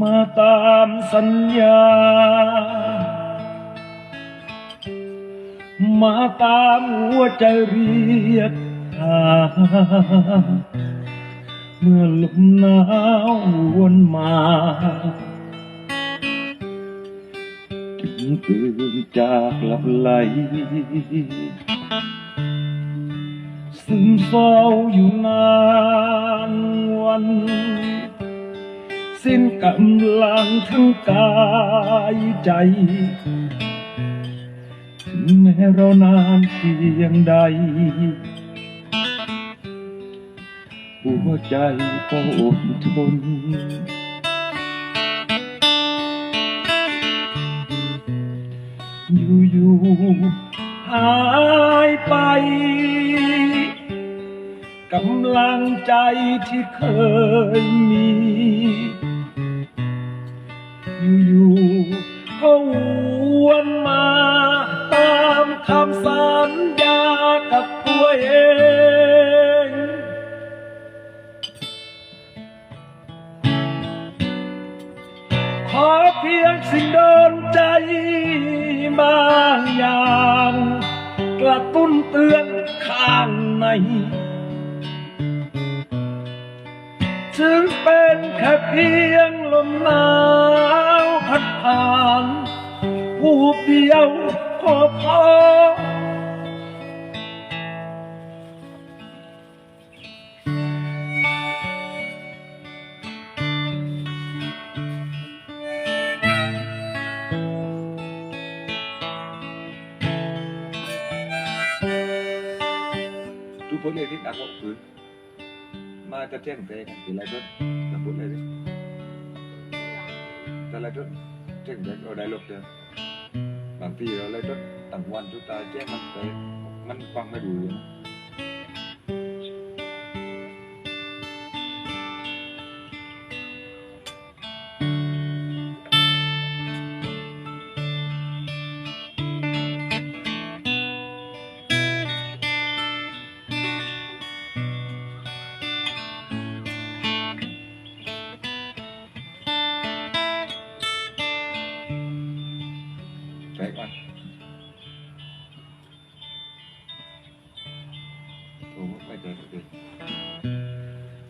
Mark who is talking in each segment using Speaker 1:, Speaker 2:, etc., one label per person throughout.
Speaker 1: มาตามสัญญา มาตามหัวใจเรียกหาเมื่อลมหนาววนมาถึงตื่นจากหลับไหลซึมเศร้าอยู่นานวัน สิ้นกำลังทั้งกายใจ ถึงแม้เรานานเพียงใด หัวใจก็อดทนอยู่ๆหายไปกำลังใจที่เคยมี ญากับตัวเอง ขอเพียงสิ่งโดนใจบางอย่างกระตุ้นเตือนข้างในถึงเป็นแค่เพียงลมหนาวพัดผ่านผู้เดียวก็พอ
Speaker 2: ทุกคนเลยที่ตักบอกคือมาจะแจ้งเตะกันทีไรก็จะพูดเลยดิแต่ละจุดแจ้งเตะเราได้ลบเดิมบางทีเราเลยจุดต่างวันทุกตาแจ้งมันเตะมันฟังไม่ดูเลยนะ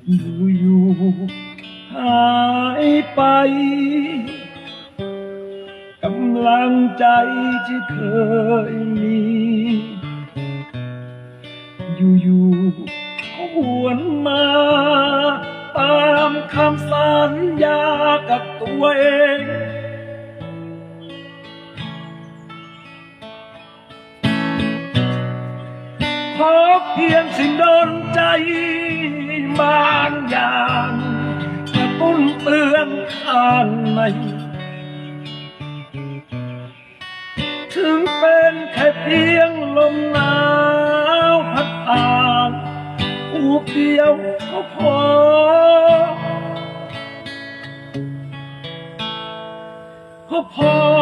Speaker 1: อยู่ๆหายไป กำลังใจที่เคยมี อยู่ๆก็หวนมา ตามคำสัญญากับตัวเองขอเพียงสิ่งโดนใจ บางอย่างกระตุ้นเตือนข้างในถึงเป็นแค่เพียงลมหนาวพัดผ่านอูกเดียวก็พอ ก็พอ